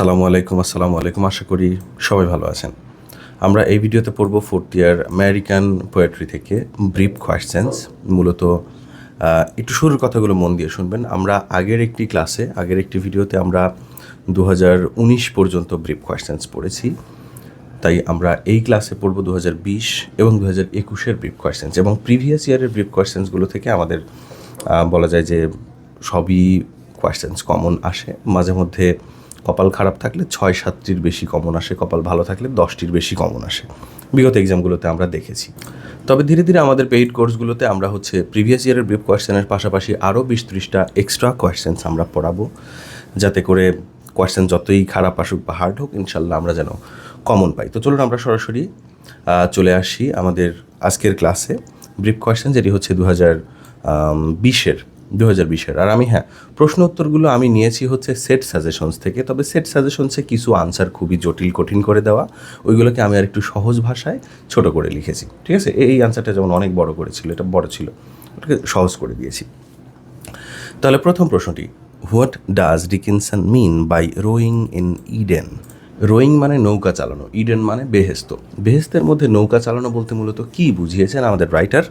আসসালামু আলাইকুম আসসালামু আলাইকুম। আশা করি সবাই ভালো আছেন। আমরা এই ভিডিওতে পড়ব ফোর্থ ইয়ার আমেরিকান পোয়েট্রি থেকে ব্রিফ কোয়েশ্চেন্স মূলত একটু শুরুর কথাগুলো মন দিয়ে শুনবেন। আমরা আগের একটি ক্লাসে আগের একটি ভিডিওতে আমরা দু হাজার উনিশ পর্যন্ত ব্রিফ কোয়েশ্চেন্স পড়েছি। তাই আমরা এই ক্লাসে পড়ব দু হাজার বিশ এবং দু হাজার একুশের ব্রিফ কোয়েশ্চেন্স এবং প্রিভিয়াস ইয়ারের ব্রিফ কোয়েশ্চেন্সগুলো থেকে আমাদের বলা যায় যে সবই কোয়েশ্চেন্স কমন আসে। মাঝে মধ্যে কপাল খারাপ থাকলে ছয়, সাতটির বেশি কমন আসে, কপাল ভালো থাকলে দশটির বেশি কমন আসে। বিগত এক্সামগুলোতে আমরা দেখেছি। তবে ধীরে ধীরে আমাদের পেইড কোর্সগুলোতে আমরা হচ্ছে প্রিভিয়াস ইয়ারের ব্রিফ কোয়েশ্চেনের পাশাপাশি আরও বিশ ত্রিশটা এক্সট্রা কোয়েশ্চেন্স আমরা পড়াবো। যাতে করে কোয়েশ্চেন যতই খারাপ আসুক বা হার্ড হোক, ইনশাল্লাহ আমরা যেন কমন পাই। তো চলুন আমরা সরাসরি চলে আসি আমাদের আজকের ক্লাসে ব্রিফ কোয়েশ্চেন যেটি হচ্ছে দু হাজার বিশের দু হাজার বিশের। আর আমি হ্যাঁ প্রশ্ন উত্তরগুলো আমি নিয়েছি হচ্ছে সেট সাজেশনস থেকে। তবে সেট সাজেশনসে কিছু আনসার খুবই জটিল, কঠিন করে দেওয়া। ওইগুলোকে আমি আর একটু সহজ ভাষায় ছোট করে লিখেছি। ঠিক আছে? এই আনসারটা যেমন অনেক বড় করেছিল, এটা বড় ছিল। ওটাকে সহজ করে দিয়েছি। তাহলে প্রথম প্রশ্নটি what does Dickinson mean by rowing in Eden rowing মানে নৌকা চালানো ইডেন মানে বেহেস্ত। বেহেস্তের মধ্যে নৌকা চালানো বলতে মূলত কি বুঝিয়েছেন আমাদের রাইটার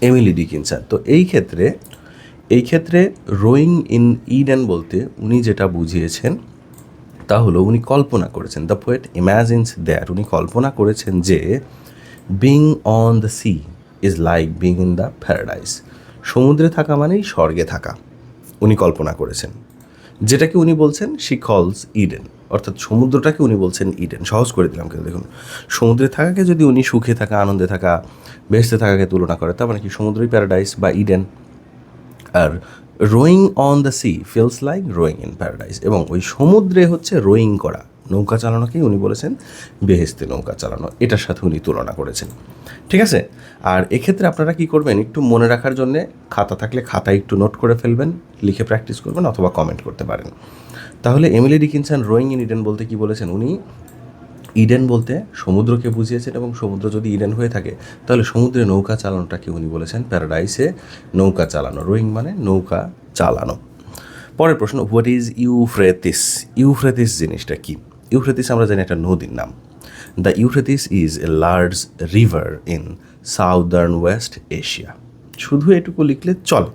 এমিলি ডিকিনসন তো এই ক্ষেত্রে এই ক্ষেত্রে রোয়িং ইন ইডেন বলতে উনি যেটা বুঝিয়েছেন, তা হলো উনি কল্পনা করেছেন। দ্য পোয়েট ইম্যাজিনস দ্যাট উনি কল্পনা করেছেন যে being on the sea is like being in the paradise সমুদ্রে থাকা মানেই স্বর্গে থাকা, উনি কল্পনা করেছেন। যেটাকে উনি বলছেন শি কলস ইডেন অর্থাৎ সমুদ্রটাকে উনি বলছেন ইডেন সহজ করে দিলাম কিন্তু দেখুন। সমুদ্রে থাকাকে যদি উনি সুখে থাকা, আনন্দে থাকা বেহেস্তে থাকাকে তুলনা করে, তার মানে কি সমুদ্রই প্যারাডাইস বা Eden R rowing on the sea feels like rowing in paradise এবং ওই সমুদ্রে হচ্ছে রোয়িং করা, নৌকা চালানোকেই উনি বলেছেন? বেহেস্তে নৌকা চালানো, এটার সাথে উনি তুলনা করেছেন। ঠিক আছে? আর এক্ষেত্রে আপনারা কি করবেন? একটু মনে রাখার জন্যে খাতা থাকলে খাতায় একটু নোট করে ফেলবেন, লিখে প্র্যাকটিস করবেন অথবা কমেন্ট করতে পারেন। তাহলে Emily Dickinson rowing in Eden বলতে কি বলেছেন? উনি ইডেন বলতে সমুদ্রকে বুঝিয়েছেন এবং সমুদ্র যদি ইডেন হয়ে থাকে, তাহলে সমুদ্রে নৌকা চালানোটাকে উনি বলেছেন? প্যারাডাইসে নৌকা চালানো। রোয়িং মানে নৌকা চালানো। পরের প্রশ্ন, হোয়াট ইজ ইউফ্রেতিস? ইউফ্রেতিস জিনিসটা কি? ইউফ্রেতিস আমরা জানি একটা নদীর নাম। The Euphrates is a large river in southern west Asia. শুধু এটুকু লিখলে চলে।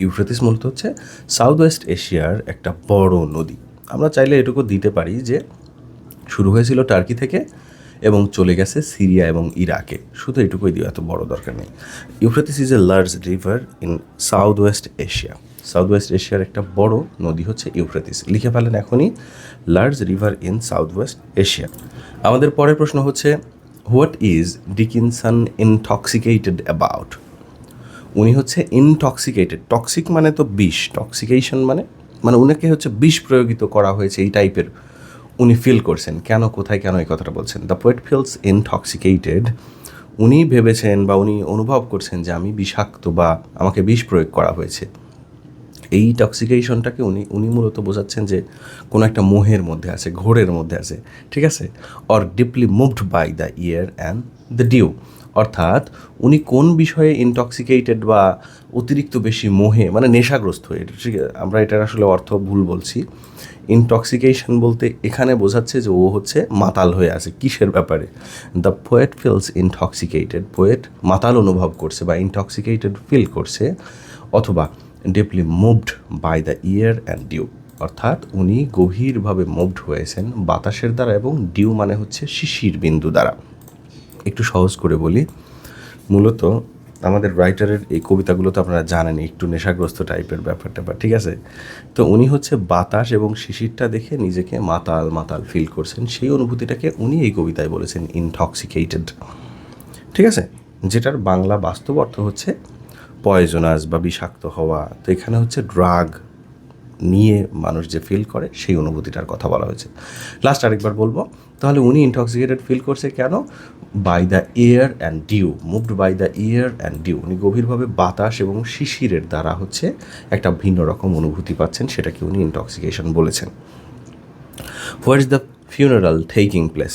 ইউফ্রেতিস মূলত হচ্ছে সাউথ ওয়েস্ট এশিয়ার একটা বড় নদী। আমরা চাইলে এটুকু দিতে পারি যে শুরু হয়েছিল টার্কি থেকে এবং চলে গেছে সিরিয়া এবং ইরাকে। শুধু এটুকুই দিয়ে এত বড় দরকার নেই। Euphrates is a large river in south west Asia south west এশিয়ার একটা বড় নদী হচ্ছে ইউফ্রেতিস। লিখে ফেলেন এখনই large river in south west Asia আমাদের পরের প্রশ্ন হচ্ছে what is Dickinson intoxicated about উনি হচ্ছে ইনটক্সিকেটেড টক্সিক মানে তো বিষ টক্সিকেশন মানে মানে উনাকে হচ্ছে বিষ প্রয়োগিত করা হয়েছে এই টাইপের উনি ফিল করছেন কেন কোথায় কেন এই কথাটা বলছেন? দ্য পোয়েট ফিলস ইনটক্সিকেটেড উনি ভেবেছেন বা উনি অনুভব করছেন যে আমি বিষাক্ত বা আমাকে বিষ প্রয়োগ করা হয়েছে। এই টক্সিকেশনটাকে উনি উনি মূলত বোঝাচ্ছেন যে কোনো একটা মোহের মধ্যে আছে ঘোরের মধ্যে আছে ঠিক আছে? Or deeply moved by the air and the dew অর্থাৎ উনি কোন বিষয়ে ইনটক্সিকেটেড বা অতিরিক্ত বেশি মোহে মানে নেশাগ্রস্ত আছে, আমরা এটার আসলে অর্থ ভুল বলছি। ইনটক্সিকেশন বলতে এখানে বোঝাচ্ছে যে ও হচ্ছে মাতাল হয়ে আছে। কিসের ব্যাপারে? The poet feels intoxicated poet মাতাল অনুভব করছে বা ইনটক্সিকেটেড ফিল করছে অথবা deeply moved by the air and dew অর্থাৎ উনি গভীরভাবে মুভড হয়েছেন বাতাসের দ্বারা এবং ডিউ মানে হচ্ছে শিশির বিন্দু দ্বারা। একটু সহজ করে বলি। মূলত আমাদের রাইটারের এই কবিতাগুলো তো আপনারা জানেন, একটু নেশাগ্রস্ত টাইপের ব্যাপারটা বা ঠিক আছে? তো উনি হচ্ছে বাতাস এবং শিশিরটা দেখে নিজেকে মাতাল মাতাল ফিল করছেন। সেই অনুভূতিটাকে উনি এই কবিতায় বলেছেন ইনটক্সিকেটেড ঠিক আছে? যেটার বাংলা বাস্তব অর্থ হচ্ছে পয়জনাস বা বিষাক্ত হওয়া। তো এখানে হচ্ছে ড্রাগ নিয়ে মানুষ যে ফিল করে, সেই অনুভূতিটার কথা বলা হয়েছে। লাস্ট আরেকবার বলব, তাহলে উনি ইনটক্সিকেটেড ফিল করছে কেন? By the air and dew moved by the air and dew উনি গভীরভাবে বাতাস এবং শিশিরের দ্বারা হচ্ছে একটা ভিন্ন রকম অনুভূতি পাচ্ছেন, সেটাকে উনি ইনটক্সিকেশন বলেছেন। What is the funeral taking place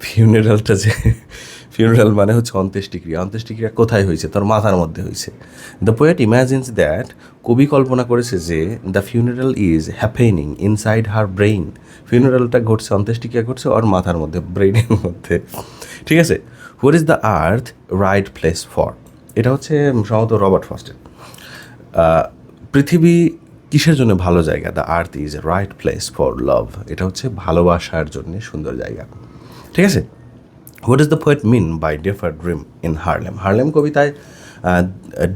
ফিউনারালটা যে ফিউনারাল মানে হচ্ছে অন্ত্যেষ্টিক্রিয়া। অন্ত্যেষ্টিক্রিয়া কোথায় হয়েছে? তার মাথার মধ্যে হয়েছে। দ্য পোয়েট ইম্যাজিনস দ্যাট কবি কল্পনা করেছে যে the funeral is happening inside her brain ফিউনারালটা ঘটছে, অন্ত্যেষ্টিক্রিয়া ঘটছে ওর মাথার মধ্যে ব্রেইনের মধ্যে। ঠিক আছে? What is the earth right place for এটা হচ্ছে সম্ভবত রবার্ট ফাস্টের। পৃথিবী কিসের জন্য ভালো জায়গা? The earth is right place for love এটা হচ্ছে ভালোবাসার জন্য সুন্দর জায়গা। ঠিক আছে? What is the poet mean by deferred dream in Harlem Harlem কবিতায়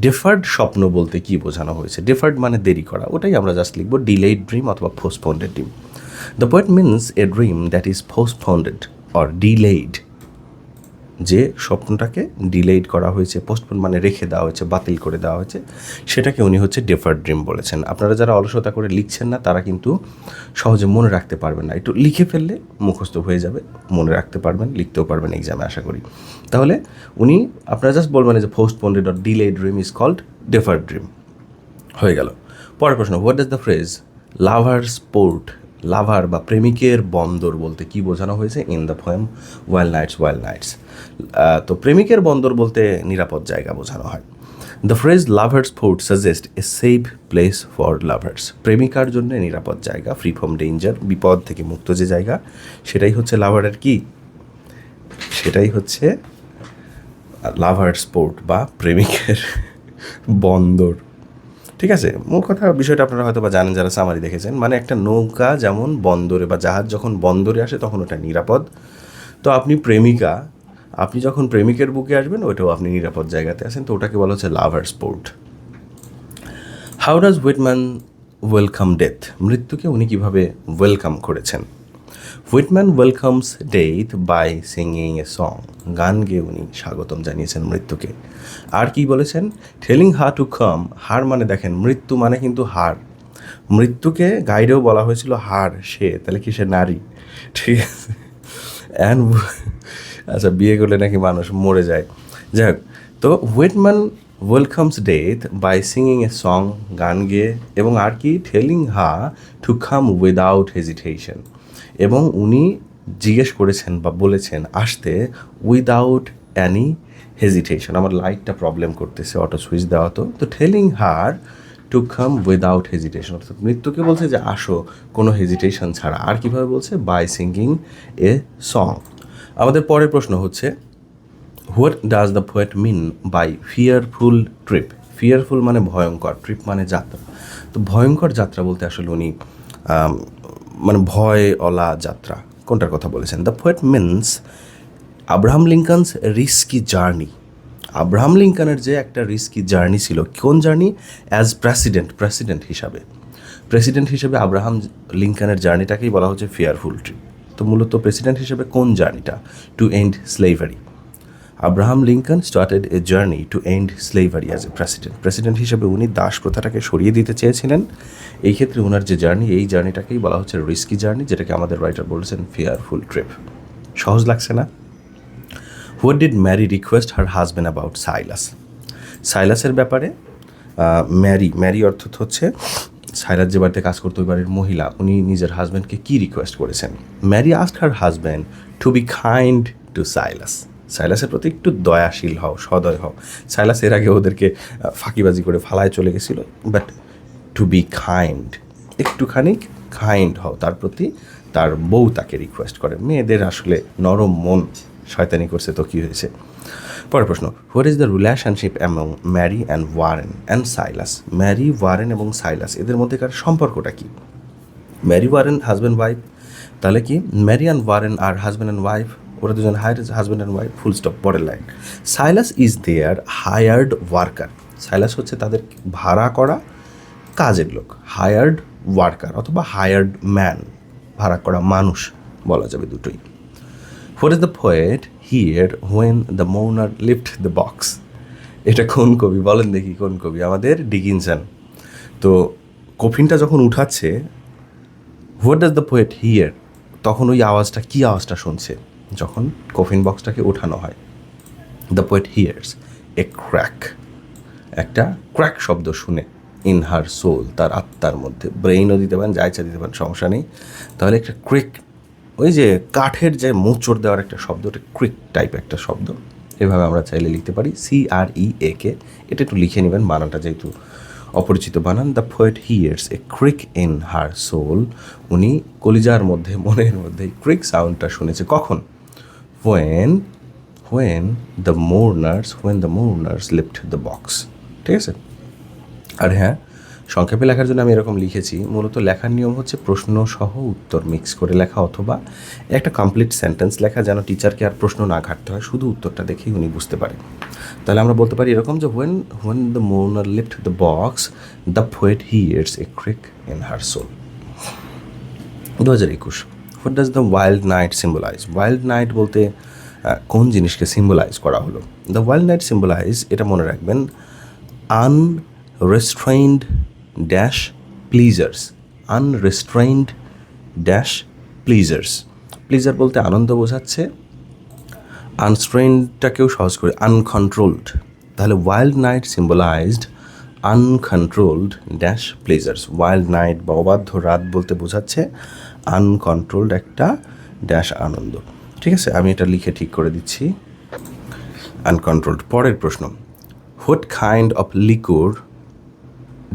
ডেফার্ড স্বপ্ন বলতে কি বোঝানো হয়েছে? ডেফার্ড মানে দেরি করা, ওটাই আমরা জাস্ট লিখব ডিলেড ড্রিম অথবা postponed dream the poet means a dream that is postponed or delayed যে স্বপ্নটাকে ডিলেইড করা হয়েছে পোস্টপোন মানে রেখে দেওয়া হয়েছে, বাতিল করে দেওয়া হয়েছে, সেটাকে উনি হচ্ছে ডেফার্ড ড্রিম বলেছেন। আপনারা যারা অলসতা করে লিখছেন না, তারা কিন্তু সহজে মনে রাখতে পারবেন না। একটু লিখে ফেললে মুখস্থ হয়ে যাবে, মনে রাখতে পারবেন, লিখতেও পারবেন এক্সামে আশা করি। তাহলে উনি, আপনারা জাস্ট বলবেন যে postponed or delayed dream is called deferred dream হয়ে গেল। পরের প্রশ্ন what is the phrase lovers port lover বা প্রেমিকের বন্দর বলতে কি বোঝানো হয়েছে? In the poem wild nights wild nights তো প্রেমিকের বন্দর বলতে নিরাপদ জায়গা বোঝানো হয়। The phrase lovers port suggest a safe place for lovers প্রেমিকার জন্য নিরাপদ জায়গা ফ্রি ফ্রম ডেঞ্জার বিপদ থেকে মুক্ত যে জায়গা, সেটাই হচ্ছে লাভারের কি? সেটাই হচ্ছে লাভার স্পোর্ট বা প্রেমিকের বন্দর। ঠিক আছে? মূল কথা, বিষয়টা আপনারা হয়তো বা জানেন যারা সামারি দেখেছেন। মানে একটা নৌকা যেমন বন্দরে বা জাহাজ যখন বন্দরে আসে, তখন ওটা নিরাপদ। তো আপনি প্রেমিকা আপনি যখন প্রেমিকের বুকে আসবেন, ওইটাও আপনি নিরাপদ জায়গাতে আছেন, তো ওটাকে বলা হচ্ছে lovers port how does Whitman welcome death মৃত্যুকে উনি কীভাবে ওয়েলকাম করেছেন? Whitman welcomes death by singing a song গান গেয়ে উনি স্বাগতম জানিয়েছেন মৃত্যুকে। আর কি বলেছেন? ঠেলিং হা টু কাম হার মানে দেখেন, মৃত্যু মানে কিন্তু হার। মৃত্যুকে গাইডেও বলা হয়েছিল হার সে, তাহলে কি সে নারী? ঠিক আছে। অ্যান্ড আচ্ছা বিয়ে করলে নাকি মানুষ মরে যায়। যাই হোক, তো Whitman welcomes death by singing a song গান গেয়ে এবং আর কি telling her to come without hesitation এবং উনি জিজ্ঞেস করেছেন বা বলেছেন, আসতে উইদাউট অ্যানি হেজিটেশন আমার লাইটটা প্রবলেম করতেছে অটো সুইচ দেওয়া তো। তো telling her to come without hesitation অর্থাৎ মৃত্যুকে বলছে যে, আসো, কোনো হেজিটেশন ছাড়া। আর কীভাবে বলছে? বাই সিঙ্গিং এ সং আমাদের পরের প্রশ্ন হচ্ছে, what does the poet mean by fearful trip? Fearful মানে ভয়ঙ্কর, ট্রিপ মানে যাত্রা। তো ভয়ঙ্কর যাত্রা বলতে আসলে উনি মানে ভয় অলা যাত্রা, কোনটার কথা বলেছেন? The poet means Abraham Lincoln's risky journey. Abraham লিঙ্কনের যে একটা রিস্কি জার্নি ছিল, কোন জার্নি? অ্যাজ প্রেসিডেন্ট প্রেসিডেন্ট হিসাবে। প্রেসিডেন্ট হিসেবে আব্রাহাম লিঙ্কনের জার্নিটাকেই বলা হচ্ছে ফিয়ারফুল ট্রিপ। তো মূলত প্রেসিডেন্ট হিসেবে কোন জার্নিটা? To end slavery Abraham Lincoln started a journey to end slavery as a president president হিসেবে উনি দাস প্রথাটাকে সরিয়ে দিতে চেয়েছিলেন। এই ক্ষেত্রে ওনার যে জার্নি এই জার্নিটাকেই বলা হচ্ছে রিস্কি জার্নি যেটাকে আমাদের রাইটার বলেছেন ফিয়ারফুল ট্রিপ সহজ লাগছে না? What did Mary request her husband about Silas সাইলাসের ব্যাপারে ম্যারি ম্যারি অর্থাৎ হচ্ছে সাইলাস যে বাড়িতে কাজ করতো, ওই বাড়ির মহিলা, উনি নিজের হাজব্যান্ডকে কী রিকোয়েস্ট করেছেন? Mary ask her husband to be kind to Silas সাইলাসের প্রতি একটু দয়াশীল হও, সদয় হও। সাইলাস এর আগে ওদেরকে ফাঁকিবাজি করে ফালায় চলে গেছিল বাট টু বি কাইন্ড একটুখানি কাইন্ড হও, তার প্রতি তার বউ তাকে রিকোয়েস্ট করে। মেয়েদের আসলে নরম মন শয়তানি করছে তো কী হয়েছে? পরের প্রশ্ন what is the relationship among Mary and Warren and Silas Mary Warren এবং সাইলাস এদের মধ্যেকার সম্পর্কটা কী? ম্যারি ওয়ারেন হাজব্যান্ড ওয়াইফ তাহলে কি? ম্যারি অ্যান্ড ওয়ারেন আর হাজব্যান্ড অ্যান্ড ওয়াইফ ওরা দুজন higher husband and wife full stop পরের line Silas is their hired worker Silas হচ্ছে তাদের ভাড়া করা কাজের লোক হায়ার্ড ওয়ার্কার অথবা হায়ার্ড ম্যান ভাড়া করা মানুষ বলা যাবে দুটোই। What is the poet hear when the mourner lift the box এটা কোন কবি? বলেন দেখি কোন কবি? আমাদের ডিকিনসন তো কফিনটা যখন উঠাচ্ছে what does the poet hear তখন ওই আওয়াজটা, কী আওয়াজটা শুনছে? যখন কফিন বক্সটাকে ওঠানো হয় the poet hears a crack একটা ক্র্যাক শব্দ শুনে ইন হার সোল তার আত্মার মধ্যে। ব্রেইনও দিতে পারেন, যা ইচ্ছা দিতে পারেন, সমস্যা নেই। তাহলে একটা ক্রিক ওই যে কাঠের যে মোচড় দেওয়ার একটা শব্দ, ওটা ক্রিক টাইপ একটা শব্দ, এভাবে আমরা চাইলে লিখতে পারি সি আর ই এ কে এটা একটু লিখে নেবেন, বানানটা যেহেতু অপরিচিত বানান the poet hears a creak in her soul উনি কলিজার মধ্যে, মনের মধ্যে ক্রিক সাউন্ডটা শুনেছে কখন? When when the mourners when the mourners lift the box ঠিক আছে? আর হ্যাঁ সংক্ষেপে লেখার জন্য আমি এরকম লিখেছি, মূলত লেখার নিয়ম হচ্ছে প্রশ্ন সহ উত্তর মিক্স করে লেখা অথবা একটা কমপ্লিট সেন্টেন্স লেখা যেন টিচারকে আর প্রশ্ন না ঘাটতে হয়, শুধু উত্তরটা দেখেই উনি বুঝতে পারে তাহলে আমরা বলতে পারি এরকম যে when when the mourner lift the box the poet he hears a creak in her soul দু হাজার একুশ what does the wild night symbolise wild night বলতে কোন জিনিসকে সিম্বলাইজ করা হলো? দ্য ওয়াইল্ড নাইট সিম্বলাইজ এটা মনে রাখবেন unrestrained dash pleasures unrestrained dash pleasures pleasure বলতে আনন্দ বোঝাচ্ছে আনস্ট্রেইনটাকেও সহজ করে আনকন্ট্রোলড তাহলে wild night symbolised uncontrolled dash pleasures wild night বা অবাধ্য রাত বলতে বোঝাচ্ছে আনকন্ট্রোলড একটা ড্যাশ আনন্দ। ঠিক আছে? আমি এটা লিখে ঠিক করে দিচ্ছি। আনকন্ট্রোলড পরের প্রশ্ন। What kind of liquor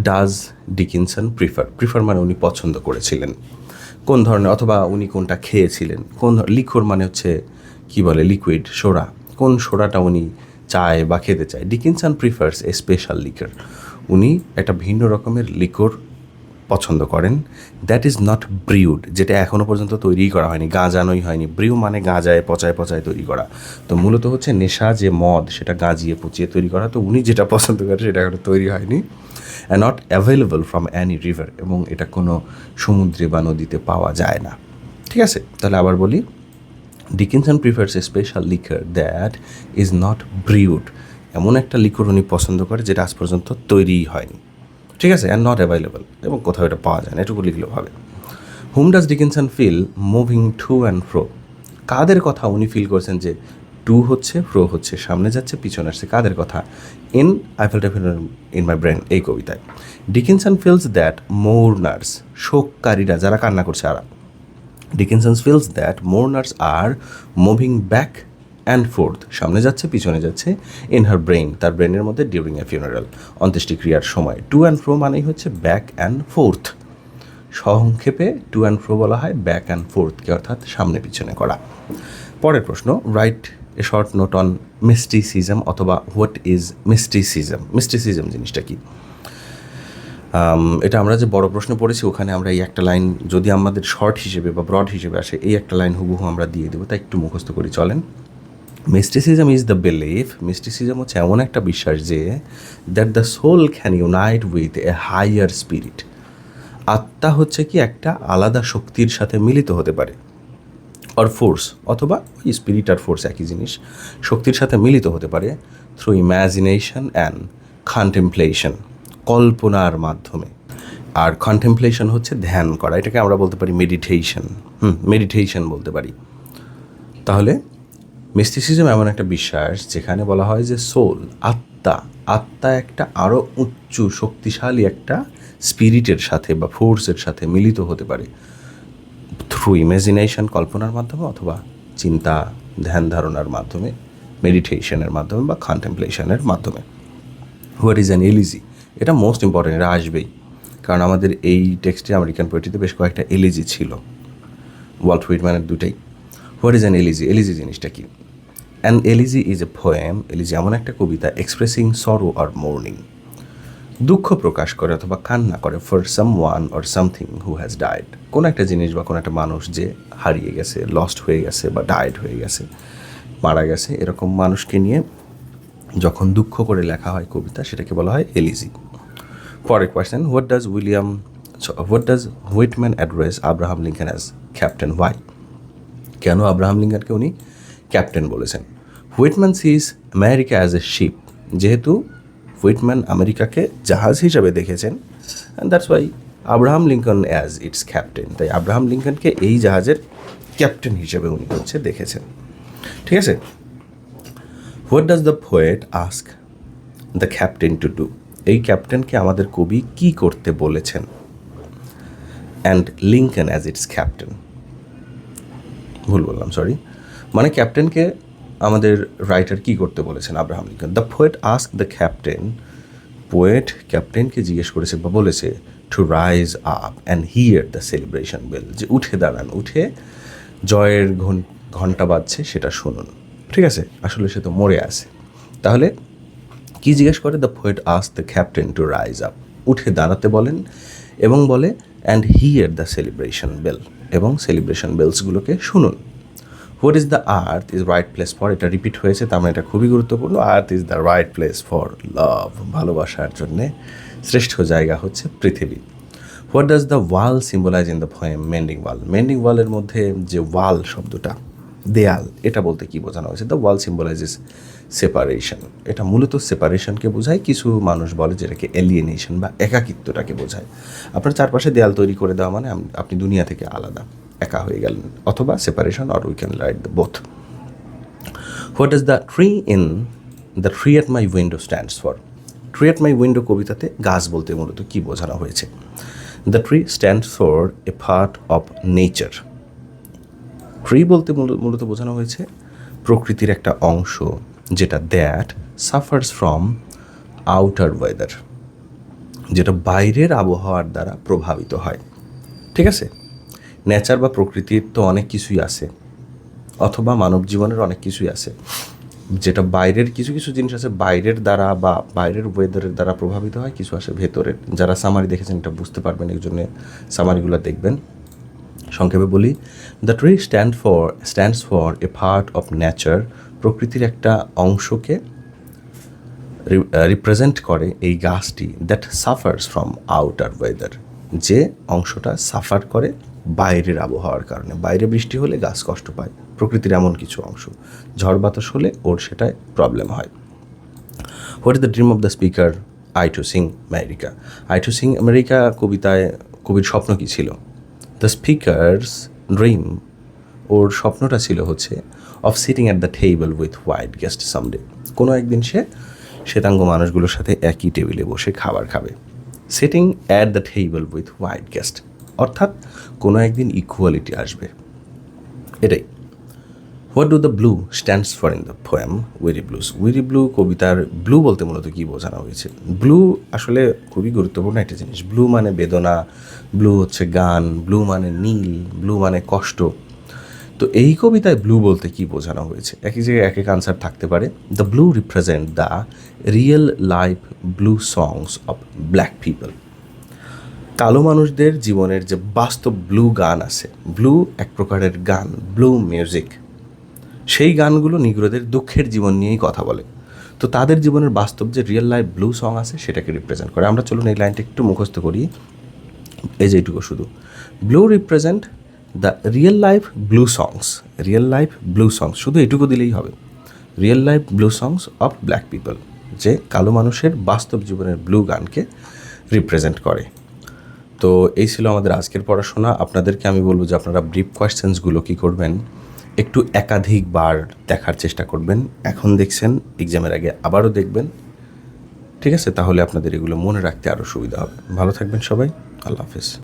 does Dickinson prefer prefer মানে উনি পছন্দ করেছিলেন। কোন ধরনের? অথবা উনি কোনটা খেয়েছিলেন? কোন লিকোর মানে হচ্ছে, কি বলে লিকুইড সোডা। কোন সোডাটা উনি চায় বা খেতে চায়? Dickinson prefers a special liquor উনি একটা ভিন্ন রকমের লিকোর পছন্দ করেন। দ্যাট ইজ নট ব্রিউড যেটা এখনও পর্যন্ত তৈরি করা হয়নি। গাঁজানোই হয়নি। ব্রিউ মানে গাঁজায়, পচায় পচায় তৈরি করা। তো মূলত হচ্ছে নেশা যে মদ, সেটা গাঁজিয়ে, পচিয়ে তৈরি করা। তো উনি যেটা পছন্দ করেন, সেটা এখনও তৈরি হয়নি। And not available from any river এবং এটা কোনো সমুদ্রে বা নদীতে পাওয়া যায় না। ঠিক আছে? তাহলে আবার বলি Dickinson prefers a special liquor that is not brewed এমন একটা লিকুর উনি পছন্দ করে, যেটা আজ পর্যন্ত তৈরিই হয়নি। ঠিক আছে অ্যান্ড নট অ্যাভেলেবল এবং কোথাও এটা পাওয়া যায় না, এটুকু লিখলেও হবে। Whom does Dickinson feel moving to and fro কাদের কথা উনি ফিল করছেন যে টু হচ্ছে ফ্রো হচ্ছে, সামনে যাচ্ছে, পিছনে আসছে, কাদের কথা? In I fell in my brain এই কবিতায়। ডিকিনসন ফিলস দ্যাট মোর্নার্স শোককারীরা, যারা কান্না করছে, আরা। Dickinson feels that mourners are moving back and forth, সামনে যাচ্ছে, পিছনে যাচ্ছে ইন হার ব্রেইন তার ব্রেনের মধ্যে ডিউরিং এ ফিউনারাল অন্ত্যেষ্টিক্রিয়ার সময়। টু অ্যান্ড ফ্রো মানেই হচ্ছে ব্যাক অ্যান্ড ফোর্থ সংক্ষেপে টু অ্যান্ড ফ্রো বলা হয় ব্যাক অ্যান্ড ফোর্থকে অর্থাৎ সামনে পিছনে করা। পরের প্রশ্ন write a short note on mysticism অথবা হোয়াট ইজ মিস্টিসিজম মিস্টিসিজম জিনিসটা কি? এটা আমরা যে বড় প্রশ্ন পড়েছি, ওখানে আমরা এই একটা লাইন যদি আমাদের শর্ট হিসেবে বা ব্রড হিসেবে আসে, এই একটা লাইন হুবহু আমরা দিয়ে দেবো, তাই একটু মুখস্থ করি, চলেন। Mysticism is the belief mysticism হচ্ছে এমন একটা বিশ্বাস যে that the soul can unite with a higher spirit আত্মা হচ্ছে কি একটা আলাদা শক্তির সাথে মিলিত হতে পারে। অর ফোর্স অথবা ওই স্পিরিট আর ফোর্স একই জিনিস শক্তির সাথে মিলিত হতে পারে থ্রু ইম্যাজিনেশন অ্যান্ড কন্টেমপ্লেশন কল্পনার মাধ্যমে। আর কন্টেমপ্লেশন হচ্ছে ধ্যান করা, এটাকে আমরা বলতে পারি মেডিটেশন হুম মেডিটেশন বলতে পারি। তাহলে মিস্টিসিজম এমন একটা বিশ্বাস যেখানে বলা হয় যে সোল, আত্মা আত্মা একটা আরও উচ্চ, শক্তিশালী একটা স্পিরিটের সাথে বা ফোর্সের সাথে মিলিত হতে পারে। থ্রু ইমাজিনেশন কল্পনার মাধ্যমে অথবা চিন্তা, ধ্যান ধারণার মাধ্যমে মেডিটেশনের মাধ্যমে বা কন্টেমপ্লেশনের মাধ্যমে। হোয়াট ইজ অ্যান এলিজি এটা মোস্ট ইম্পর্টেন্ট এটা আসবেই। কারণ আমাদের এই টেক্সটে, আমেরিকান পোয়েট্রিতে বেশ কয়েকটা এলিজি ছিল। ওয়াল্ট হুইটম্যানের দুটাই। What is an elegy elegy জিনিসটা কি? An elegy is a poem elegy এমন একটা কবিতা এক্সপ্রেসিং সরো আর মর্নিং দুঃখ প্রকাশ করে অথবা কান্না করে for someone or something who has died কোনো একটা জিনিস বা কোনো একটা মানুষ যে হারিয়ে গেছে লস্ট হয়ে গেছে বা ডায়েড হয়ে গেছে, মারা গেছে, এরকম মানুষকে নিয়ে যখন দুঃখ করে লেখা হয় কবিতা, সেটাকে বলা হয় এলিজি পরের question what does William what does Whitman address Abraham Lincoln as captain why কেন আব্রাহাম লিঙ্কনকে উনি ক্যাপ্টেন বলেছেন? Whitman sees America as a ship যেহেতু হুইটম্যান আমেরিকাকে জাহাজ হিসাবে দেখেছেন and that's why Abraham Lincoln as its captain তাই আব্রাহাম লিঙ্কনকে এই জাহাজের ক্যাপ্টেন হিসেবে উনি হচ্ছে দেখেছেন। ঠিক আছে? What does the poet ask the captain to do এই ক্যাপ্টেনকে আমাদের কবি কি করতে বলেছেন? And Lincoln as its captain ভুল বললাম সরি মানে ক্যাপ্টেনকে আমাদের রাইটার কি করতে বলেছেন? Abraham Lincoln the poet ask the captain poet ক্যাপ্টেনকে জিজ্ঞেস করেছে বা বলেছে to rise up and hear the celebration bell যে উঠে দাঁড়ান, উঠে জয়ের ঘন ঘণ্টা বাজছে, সেটা শুনুন। ঠিক আছে? আসলে সে তো মরে আছে। তাহলে কি জিজ্ঞেস করে? The poet as the captain to rise up উঠে দাঁড়াতে বলেন এবং বলে and hear the celebration bell এবং সেলিব্রেশন বেলসগুলোকে শুনুন। What is the earth is right place for, এটা রিপিট হয়েছে, তার মানে এটা খুবই গুরুত্বপূর্ণ। Earth is the right place for love, ভালোবাসার জন্যে শ্রেষ্ঠ জায়গা হচ্ছে পৃথিবী। What does the wall symbolize in the poem mending wall? Mending ওয়ালের মধ্যে যে ওয়াল শব্দটা, দেয়াল, এটা বলতে কি বোঝানো হয়েছে? The wall symbolizes separation. এটা মূলত সেপারেশনকে বোঝায়, কিছু মানুষ বলে যেটাকে এলিয়েনেশন বা একাকিত্বটাকে বোঝায়। আপনার চারপাশে দেয়াল তৈরি করে দেওয়া মানে আপনি দুনিয়া থেকে আলাদা। একা হয়ে গেলেন, অথবা separation or we can write the both what is the tree in the tree at my window stands for tree at my window কবিতাতে গাছ বলতে মূলত কী বোঝানো হয়েছে? The tree stands for a part of nature tree বলতে মূল- মূলত বোঝানো হয়েছে প্রকৃতির একটা অংশ যেটা that suffers from outer weather যেটা বাইরের আবহাওয়ার দ্বারা প্রভাবিত হয়। ঠিক আছে? নেচার বা প্রকৃতির তো অনেক কিছুই আছে, অথবা মানব জীবনের অনেক কিছুই আছে। যেটা বাইরের কিছু কিছু জিনিস আছে, বাইরের দ্বারা বা বাইরের ওয়েদারের দ্বারা প্রভাবিত হয়, কিছু আসে ভেতরের। যারা সামারি দেখেছেন এটা বুঝতে পারবেন, এই জন্যে সামারিগুলো দেখবেন। সংক্ষেপে বলি the tree stand for stands for a part of nature প্রকৃতির একটা অংশকে রিপ্রেজেন্ট করে এই গাছটি that suffers from outer weather যে অংশটা সাফার করে বাইরের আবহাওয়ার কারণে। বাইরে বৃষ্টি হলে গাছ কষ্ট পায়, প্রকৃতির এমন কিছু অংশ। ঝড় বাতাস হলে ওর সেটায় প্রবলেম হয়। What is the dream of the speaker I too sing America I too sing America কবিতায়, কবির স্বপ্ন কী ছিল? দ্য স্পিকার্স ড্রিম ওর স্বপ্নটা ছিল হচ্ছে of sitting at the table with white guest someday কোনো একদিন সে শ্বেতাঙ্গ মানুষগুলোর সাথে একই টেবিলে বসে খাবার খাবে। Sitting at the table with white guest অর্থাৎ কোনো একদিন ইকুয়ালিটি আসবে। এটাই। What do the blue stands for in the poem weary blues weary blue কবিতার ব্লু বলতে মূলত কী বোঝানো হয়েছে? ব্লু আসলে খুবই গুরুত্বপূর্ণ একটা জিনিস। ব্লু মানে বেদনা ব্লু হচ্ছে গান ব্লু মানে নীল ব্লু মানে কষ্ট। তো এই কবিতায় ব্লু বলতে কি বোঝানো হয়েছে? একই জায়গায় এক এক আনসার থাকতে পারে। The blue represent the real life blue songs of black people কালো মানুষদের জীবনের যে বাস্তব ব্লু গান আছে ব্লু এক প্রকারের গান ব্লু মিউজিক সেই গানগুলো নিগ্রোদের দুঃখের জীবন নিয়েই কথা বলে। তো তাদের জীবনের বাস্তব যে রিয়েল লাইফ ব্লু সং আছে, সেটাকে রিপ্রেজেন্ট করে। আমরা চলুন এই লাইনটা একটু মুখস্থ করি। এই যে এইটুকু শুধু। Blue represent the real life blue songs real life blue songs শুধু এটুকু দিলেই হবে। Real life blue songs of black people যে কালো মানুষের বাস্তব জীবনের ব্লু গানকে রিপ্রেজেন্ট করে। তো এই ছিল আমাদের আজকের পড়াশোনা। আপনাদেরকে আমি বলব যে আপনারা ব্রিফ কোয়েশ্চেন্সগুলো কী করবেন, একটু একাধিকবার দেখার চেষ্টা করবেন। এখন দেখছেন এক্সামের আগে আবারও দেখবেন। ঠিক আছে? তাহলে আপনাদের এগুলো মনে রাখতে আরও সুবিধা হবে। ভালো থাকবেন সবাই। আল্লাহ হাফেজ।